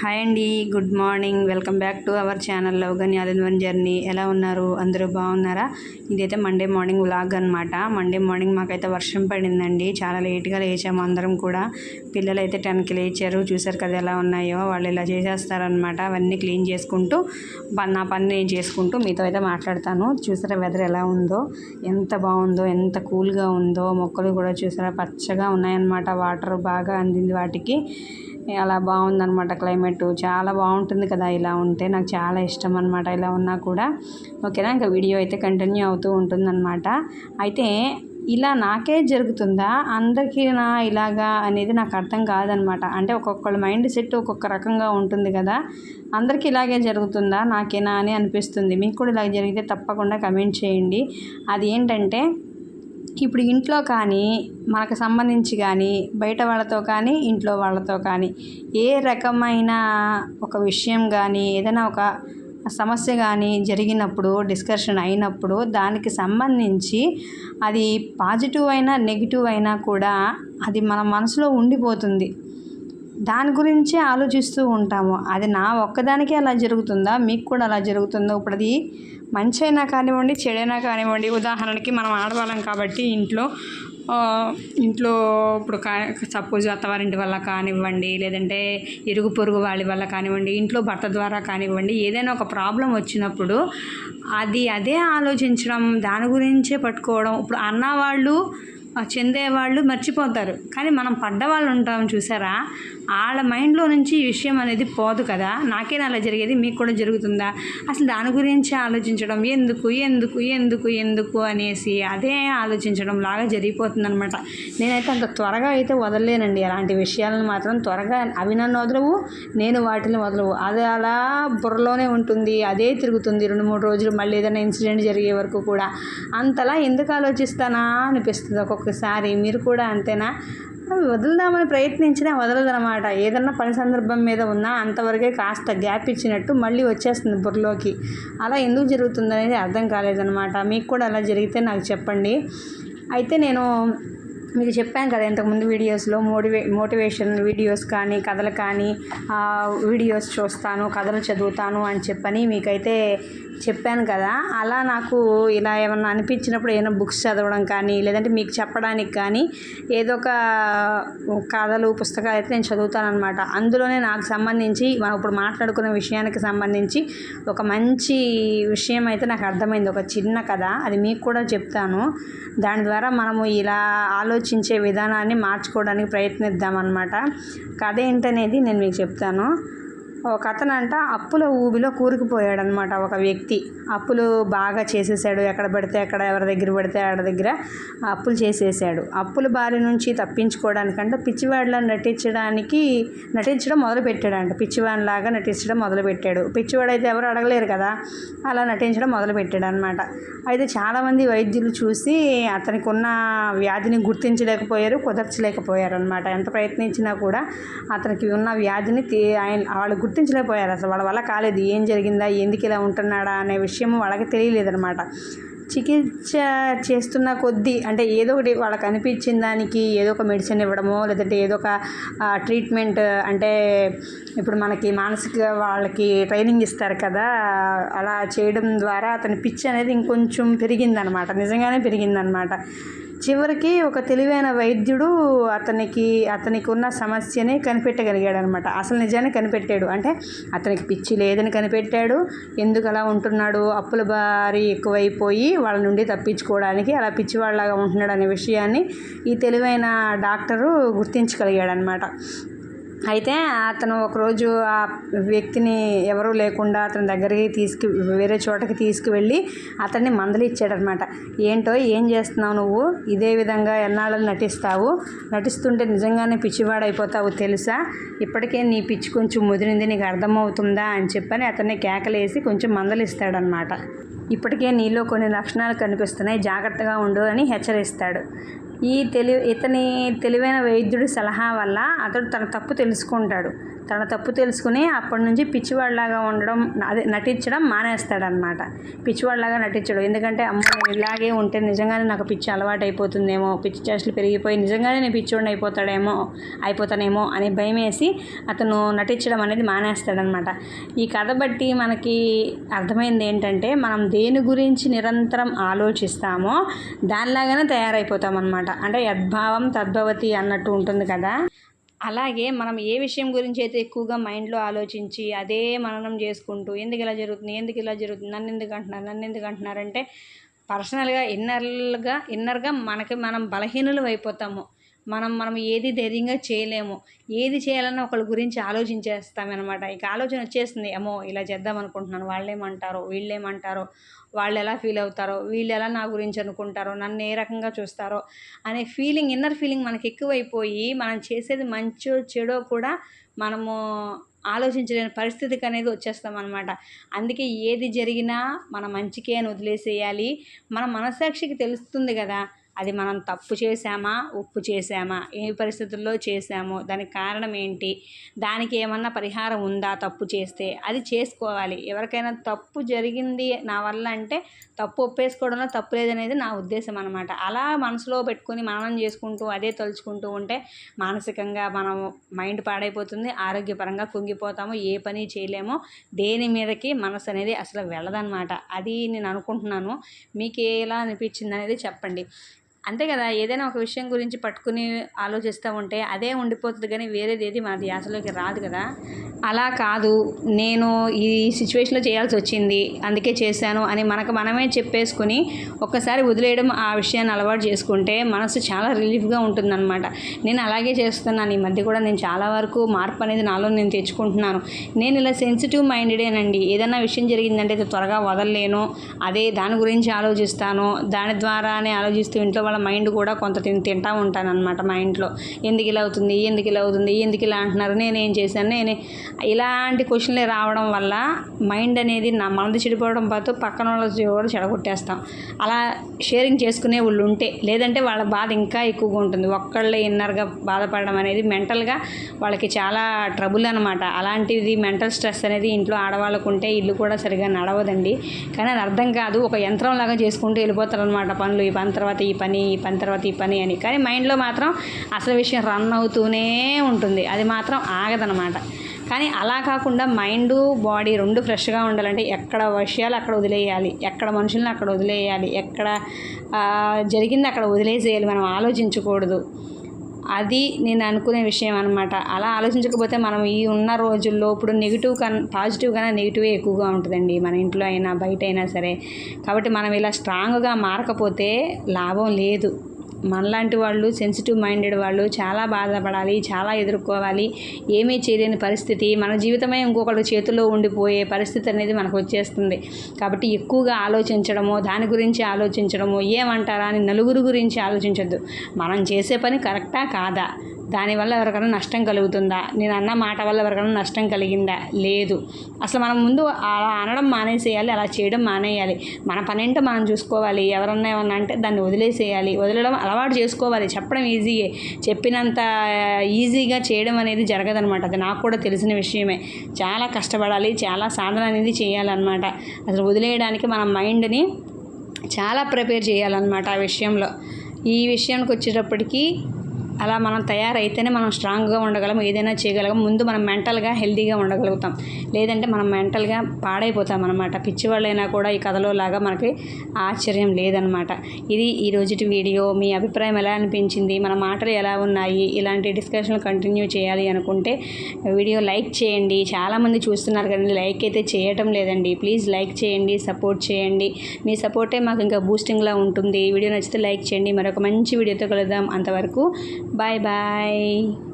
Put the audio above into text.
Hi అండి good morning. Welcome back to our channel లవ్గని one journey. ఎలా ఉన్నారు? అందరూ బాగున్నారా? ఇదైతే మండే మార్నింగ్ వ్లాగ్ అనమాట మండే మార్నింగ్ మాకైతే వర్షం పడిందండి. చాలా లేట్గా లేచాము అందరం కూడా. పిల్లలు అయితే టెన్కి లేచారు. చూసారు కదా ఎలా ఉన్నాయో? వాళ్ళు ఇలా చేసేస్తారనమాట అవన్నీ క్లీన్ చేసుకుంటూ నా పని నేను చేసుకుంటూ మీతో అయితే మాట్లాడతాను. చూసారా వెదర్ ఎలా ఉందో? ఎంత బాగుందో? ఎంత కూల్గా ఉందో? మొక్కలు కూడా చూసారా? పచ్చగా ఉన్నాయన్నమాట. వాటర్ బాగా అందింది వాటికి. అలా బాగుందనమాట క్లైమేట్. చాలా బాగుంటుంది కదా ఇలా ఉంటే. నాకు చాలా ఇష్టం అనమాట ఇలా ఉన్నా కూడా. ఓకేనా? ఇంకా వీడియో అయితే కంటిన్యూ అవుతూ ఉంటుందన్నమాట. అయితే ఇలా నాకే జరుగుతుందా? అందరికీ నా ఇలాగా అనేది నాకు అర్థం కాదనమాట అంటే ఒక్కొక్కళ్ళ మైండ్ సెట్ ఒక్కొక్క రకంగా ఉంటుంది కదా. అందరికీ ఇలాగే జరుగుతుందా? నాకేనా అని అనిపిస్తుంది. మీకు కూడా ఇలా జరిగితే తప్పకుండా కమెంట్ చేయండి. అది ఏంటంటే ఇప్పుడు ఇంట్లో కానీ మనకు సంబంధించి కానీ బయట వాళ్ళతో కానీ ఇంట్లో వాళ్ళతో కానీ ఏ రకమైన ఒక విషయం కానీ ఏదైనా ఒక సమస్య కానీ జరిగినప్పుడు డిస్కషన్ అయినప్పుడు దానికి సంబంధించి అది పాజిటివ్ అయినా నెగిటివ్ అయినా కూడా అది మన మనసులో ఉండిపోతుంది. దాని గురించే ఆలోచిస్తూ ఉంటాము. అది నా ఒక్కదానికే అలా జరుగుతుందా? మీకు కూడా అలా జరుగుతుందో? ఇప్పుడు అది మంచి అయినా కానివ్వండి చెడైనా కానివ్వండి. ఉదాహరణకి మనం ఆడవాళ్ళం కాబట్టి ఇంట్లో ఇంట్లో ఇప్పుడు కా సపోజ్ అత్తవారింటి వల్ల కానివ్వండి లేదంటే ఇరుగు పొరుగు వాళ్ళ వల్ల కానివ్వండి ఇంట్లో భర్త ద్వారా కానివ్వండి ఏదైనా ఒక ప్రాబ్లం వచ్చినప్పుడు అది అదే ఆలోచించడం దాని గురించే పట్టుకోవడం. ఇప్పుడు అన్నవాళ్ళు వాళ్ళు చెందేవాళ్ళు మర్చిపోతారు. కానీ మనం పడ్డవాళ్ళు ఉంటాం చూసారా? వాళ్ళ మైండ్లో నుంచి ఈ విషయం అనేది పోదు కదా? నాకేనా అలా జరిగేది? మీకు కూడా జరుగుతుందా? అసలు దాని గురించి ఆలోచించడం ఎందుకు ఎందుకు ఎందుకు ఎందుకు అనేసి అదే ఆలోచించడం లాగా జరిగిపోతుందనమాట నేనైతే అంత త్వరగా అయితే వదలలేనండి. అలాంటి విషయాలను మాత్రం త్వరగా అవి నన్ను వదలవు నేను వాటిని వదలవు. అది అలా బుర్రలోనే ఉంటుంది అదే తిరుగుతుంది. రెండు మూడు రోజులు మళ్ళీ ఏదైనా ఇన్సిడెంట్ జరిగే వరకు కూడా. అంతలా ఎందుకు ఆలోచిస్తానా అనిపిస్తుంది. ఒకసారి మీరు కూడా అంతేనా? అవి వదులుదామని ప్రయత్నించినా వదలదనమాట ఏదన్నా పని సందర్భం మీద ఉన్నా అంతవరకే కాస్త గ్యాప్ ఇచ్చినట్టు మళ్ళీ వచ్చేస్తుంది బుర్రలోకి. అలా ఎందుకు జరుగుతుందనేది అర్థం కాలేదనమాట మీకు కూడా అలా జరిగితే నాకు చెప్పండి. అయితే నేను మీకు చెప్పాను కదా ఇంతకుముందు వీడియోస్లో మోటివే మోటివేషన్ వీడియోస్ కానీ కథలు కానీ వీడియోస్ చూస్తాను కథలు చదువుతాను అని చెప్పని మీకైతే చెప్పాను కదా. అలా నాకు ఇలా ఏమన్నా అనిపించినప్పుడు ఏమైనా బుక్స్ చదవడం కానీ లేదంటే మీకు చెప్పడానికి కానీ ఏదో ఒక కథలు పుస్తకాలు అయితే నేను చదువుతాను అనమాట అందులోనే నాకు సంబంధించి మనం ఇప్పుడు మాట్లాడుకున్న విషయానికి సంబంధించి ఒక మంచి విషయం అయితే నాకు అర్థమైంది. ఒక చిన్న కథ అది మీకు కూడా చెప్తాను. దాని ద్వారా మనము ఇలా ఆలోచించే విధానాన్ని మార్చుకోవడానికి ప్రయత్నిద్దాం అనమాట కథ ఏంటనేది నేను మీకు చెప్తాను. ఒక అతనంట అప్పుల ఊబిలో కూరుకుపోయాడనమాట ఒక వ్యక్తి. అప్పులు బాగా చేసేసాడు. ఎక్కడ పడితే అక్కడ ఎవరి దగ్గర పడితే ఆడ దగ్గర అప్పులు చేసేసాడు. అప్పుల బారి నుంచి తప్పించుకోవడానికంటే పిచ్చివాడిలా నటించడానికి నటించడం మొదలుపెట్టాడంట. పిచ్చివాడిలాగా నటించడం మొదలుపెట్టాడు. పిచ్చివాడైతే ఎవరు అడగలేరు కదా? అలా నటించడం మొదలుపెట్టాడు అనమాట అయితే చాలామంది వైద్యులు చూసి అతనికి ఉన్న వ్యాధిని గుర్తించలేకపోయారు కుదర్చలేకపోయారు అనమాట ఎంత ప్రయత్నించినా కూడా అతనికి ఉన్న వ్యాధిని ఆయన వాళ్ళు గుర్తించలేకపోయారు అసలు. వాళ్ళ వల్ల కాలేదు. ఏం జరిగిందా? ఎందుకు ఇలా ఉంటున్నాడా? అనే విషయం వాళ్ళకి తెలియలేదనమాట చికిత్స చేస్తున్న కొద్దీ అంటే ఏదో ఒకటి వాళ్ళకి అనిపించిన దానికి ఏదో ఒక మెడిసిన్ ఇవ్వడమో లేదంటే ఏదో ఒక ట్రీట్మెంట్ అంటే ఇప్పుడు మనకి మానసిక వాళ్ళకి ట్రైనింగ్ ఇస్తారు కదా అలా చేయడం ద్వారా అతని పిచ్చి అనేది ఇంకొంచెం పెరిగిందనమాట నిజంగానే పెరిగిందనమాట చివరికి ఒక తెలివైన వైద్యుడు అతనికి అతనికి ఉన్న సమస్యని కనిపెట్టగలిగాడు అనమాట అసలు నిజాన్ని కనిపెట్టాడు. అంటే అతనికి పిచ్చి లేదని కనిపెట్టాడు. ఎందుకు అలా ఉంటున్నాడు? అప్పుల బారి ఎక్కువైపోయి వాళ్ళ నుండి తప్పించుకోవడానికి అలా పిచ్చివాళ్ళలాగా ఉంటున్నాడు అనే విషయాన్ని ఈ తెలివైన డాక్టరు గుర్తించగలిగాడు అనమాట అయితే అతను ఒకరోజు ఆ వ్యక్తిని ఎవరూ లేకుండా అతని దగ్గరికి తీసుకు వేరే చోటకి తీసుకువెళ్ళి అతన్ని మందలిచ్చాడనమాట. ఏంటో ఏం చేస్తున్నావు నువ్వు? ఇదే విధంగా ఎన్నాళ్ళు నటిస్తావు? నటిస్తుంటే నిజంగానే పిచ్చివాడైపోతావు తెలుసా? ఇప్పటికే నీ పిచ్చి కొంచెం ముదిరింది నీకు అర్థమవుతుందా? అని చెప్పని అతన్ని కేకలేసి కొంచెం మందలిస్తాడనమాట. ఇప్పటికే నీలో కొన్ని లక్షణాలు కనిపిస్తున్నాయి. జాగ్రత్తగా ఉండు అని హెచ్చరిస్తాడు. ఈ తెలివి ఇతని తెలివైన వైద్యుడి సలహా వల్ల అతడు తన తప్పు తెలుసుకుంటాడు. తన తప్పు తెలుసుకుని అప్పటి నుంచి పిచ్చివాళ్ళలాగా ఉండడం అదే నటించడం మానేస్తాడనమాట పిచ్చివాళ్ళలాగా నటించడం. ఎందుకంటే అమ్మ నేను ఇలాగే ఉంటే నిజంగానే నాకు పిచ్చి అలవాటు అయిపోతుందేమో పిచ్చి చేష్టలు పెరిగిపోయి నిజంగానే నేను పిచ్చివాడిని అయిపోతాడేమో అయిపోతానేమో అని భయం వేసి అతను నటించడం అనేది మానేస్తాడనమాట ఈ కథ బట్టి మనకి అర్థమైంది ఏంటంటే మనం దేని గురించి నిరంతరం ఆలోచిస్తామో దానిలాగానే తయారైపోతాం అనమాట అంటే యద్భావం తద్భవతి అన్నట్టు ఉంటుంది కదా. అలాగే మనం ఏ విషయం గురించి అయితే ఎక్కువగా మైండ్లో ఆలోచించి అదే మననం చేసుకుంటూ ఎందుకు ఇలా జరుగుతుంది? ఎందుకు ఇలా జరుగుతుంది? నన్ను ఎందుకు అంటున్నారు? నన్ను ఎందుకు అంటున్నారంటే పర్సనల్గా ఇన్నర్గా ఇన్నర్గా మనకి మనం బలహీనులు అయిపోతాము. మనం మనం ఏది ధైర్యంగా చేయలేము. ఏది చేయాలన్నా ఒకళ్ళ గురించి ఆలోచించేస్తామన్నమాట. ఇక ఆలోచన వచ్చేస్తుంది ఏమో ఇలా చేద్దాం అనుకుంటున్నాను. వాళ్ళేమంటారో వీళ్ళేమంటారో వాళ్ళు ఎలా ఫీల్ అవుతారో వీళ్ళు ఎలా నా గురించి అనుకుంటారో నన్ను ఏ రకంగా చూస్తారో అనే ఫీలింగ్ ఇన్నర్ ఫీలింగ్ మనకి ఎక్కువైపోయి మనం చేసేది మంచో చెడో కూడా మనము ఆలోచించలేని పరిస్థితికి అనేది వచ్చేస్తాం అనమాట అందుకే ఏది జరిగినా మన మంచికే అని వదిలేసేయాలి. మన మనసాక్షికి తెలుస్తుంది కదా అది మనం తప్పు చేశామా ఉప్పు చేశామా ఏ పరిస్థితుల్లో చేశామో దానికి కారణం ఏంటి దానికి ఏమన్నా పరిహారం ఉందా తప్పు చేస్తే అది చేసుకోవాలి. ఎవరికైనా తప్పు జరిగింది నా వల్ల అంటే తప్పు ఒప్పేసుకోవడంలో తప్పు లేదనేది నా ఉద్దేశం అనమాట అలా మనసులో పెట్టుకుని మననం చేసుకుంటూ అదే తలుచుకుంటూ ఉంటే మానసికంగా మనం మైండ్ పాడైపోతుంది ఆరోగ్యపరంగా కుంగిపోతాము ఏ పని చేయలేము. దేని మీదకి మనసు అనేది అసలు వెళ్ళదన్నమాట. అది నేను అనుకుంటున్నాను. మీకు ఎలా అనిపించింది అనేది చెప్పండి. అంతే కదా ఏదైనా ఒక విషయం గురించి పట్టుకుని ఆలోచిస్తూ ఉంటే అదే ఉండిపోతుంది కానీ వేరేది ఏది మన ధ్యాసలోకి రాదు కదా. అలా కాదు నేను ఈ సిచ్యువేషన్లో చేయాల్సి వచ్చింది అందుకే చేశాను అని మనకు మనమే చెప్పేసుకుని ఒక్కసారి వదిలేయడం ఆ విషయాన్ని అలవాటు చేసుకుంటే మనసు చాలా రిలీఫ్గా ఉంటుందన్నమాట. నేను అలాగే చేస్తున్నాను ఈ మధ్య కూడా నేను చాలా వరకు మార్పు అనేది నాలో నేను తెచ్చుకుంటున్నాను. నేను ఇలా సెన్సిటివ్ మైండెడేనండి ఏదైనా విషయం జరిగిందంటే త్వరగా వదలలేను అదే దాని గురించి ఆలోచిస్తాను దాని ద్వారానే ఆలోచిస్తూ ఇంట్లో వాళ్ళ మైండ్ కూడా కొంత తిని తింటా ఉంటాను అనమాట మా ఇంట్లో. ఎందుకు ఇలా అవుతుంది? ఎందుకు ఇలా అవుతుంది? ఎందుకు ఇలా అంటున్నారు? నేనేం చేశాను? నేనే ఇలాంటి క్వశ్చన్లే రావడం వల్ల మైండ్ అనేది నా మనది చెడిపోవడం పాటు పక్కన వాళ్ళ కూడా చెడగొట్టేస్తాం. అలా షేరింగ్ చేసుకునే వాళ్ళు ఉంటే లేదంటే వాళ్ళ బాధ ఇంకా ఎక్కువగా ఉంటుంది. ఒక్కళ్ళే ఇన్నర్గా బాధపడడం అనేది మెంటల్గా వాళ్ళకి చాలా ట్రబుల్ అనమాట అలాంటిది మెంటల్ స్ట్రెస్ అనేది ఇంట్లో ఆడవాళ్ళకు ఉంటే ఇల్లు కూడా సరిగా నడవదండి. కానీ అది అర్థం కాదు. ఒక యంత్రం లాగా చేసుకుంటూ వెళ్ళిపోతారు అనమాట పనులు. ఈ పని తర్వాత ఈ పని ఈ పని తర్వాత ఈ పని అని. కానీ మైండ్లో మాత్రం అసలు విషయం రన్ అవుతూనే ఉంటుంది. అది మాత్రం ఆగదనమాట. కానీ అలా కాకుండా మైండ్ బాడీ రెండు ఫ్రెష్గా ఉండాలంటే ఎక్కడ విషయాలు అక్కడ వదిలేయాలి. ఎక్కడ మనుషులను అక్కడ వదిలేయాలి. ఎక్కడ జరిగింది అక్కడ వదిలేసేయాలి. మనం ఆలోచించకూడదు. అది నేను అనుకునే విషయం అనమాట అలా ఆలోచించకపోతే మనం ఈ ఉన్న రోజుల్లో ఇప్పుడు నెగిటివ్ కన్నా పాజిటివ్ కన్నా నెగిటివే ఎక్కువగా ఉంటుందండి. మన ఇంట్లో అయినా బయట అయినా సరే. కాబట్టి మనం ఇలా స్ట్రాంగ్గా మారకపోతే లాభం లేదు. మనలాంటి వాళ్ళు సెన్సిటివ్ మైండెడ్ వాళ్ళు చాలా బాధపడాలి చాలా ఎదుర్కోవాలి. ఏమీ చేయలేని పరిస్థితి. మన జీవితమే ఇంకొకళ్ళ చేతిలో ఉండిపోయే పరిస్థితి అనేది మనకు వచ్చేస్తుంది. కాబట్టి ఎక్కువగా ఆలోచించడము దాని గురించి ఆలోచించడము ఏమంటారా అని నలుగురు గురించి ఆలోచించద్దు. మనం చేసే పని కరెక్టా కాదా? దానివల్ల ఎవరికైనా నష్టం కలుగుతుందా? నేను అన్న మాట వల్ల ఎవరికైనా నష్టం కలిగిందా? లేదు. అసలు మనం ముందు అలా అనడం మానేసేయాలి అలా చేయడం మానేయాలి. మన పనేంటో మనం చూసుకోవాలి. ఎవరన్నా ఏమన్నా అంటే దాన్ని వదిలేసేయాలి. వదిలడం అలవాటు చేసుకోవాలి. చెప్పడం ఈజీయే. చెప్పినంత ఈజీగా చేయడం అనేది జరగదనమాట. అది నాకు కూడా తెలిసిన విషయమే. చాలా కష్టపడాలి. చాలా సాధన అనేది చేయాలన్నమాట. అసలు వదిలేయడానికి మన మైండ్ని చాలా ప్రిపేర్ చేయాలన్నమాట ఆ విషయంలో. ఈ విషయానికి వచ్చేటప్పటికి అలా మనం తయారైతేనే మనం స్ట్రాంగ్గా ఉండగలం ఏదైనా చేయగలం ముందు మనం మెంటల్గా హెల్తీగా ఉండగలుగుతాం. లేదంటే మనం మెంటల్గా పాడైపోతాం అనమాట పిచ్చివాళ్ళైనా కూడా ఈ కథలో లాగా మనకి ఆశ్చర్యం లేదనమాట ఇది ఈ రోజుటి వీడియో. మీ అభిప్రాయం ఎలా అనిపించింది? మన మాటలు ఎలా ఉన్నాయి? ఇలాంటి డిస్కషన్లు కంటిన్యూ చేయాలి అనుకుంటే వీడియో లైక్ చేయండి. చాలామంది చూస్తున్నారు కానీ లైక్ అయితే చేయటం లేదండి. ప్లీజ్ లైక్ చేయండి సపోర్ట్ చేయండి. మీ సపోర్టే మాకు ఇంకా బూస్టింగ్లా ఉంటుంది. వీడియో నచ్చితే లైక్ చేయండి. మరొక మంచి వీడియోతో కలుద్దాం. అంతవరకు Bye-bye.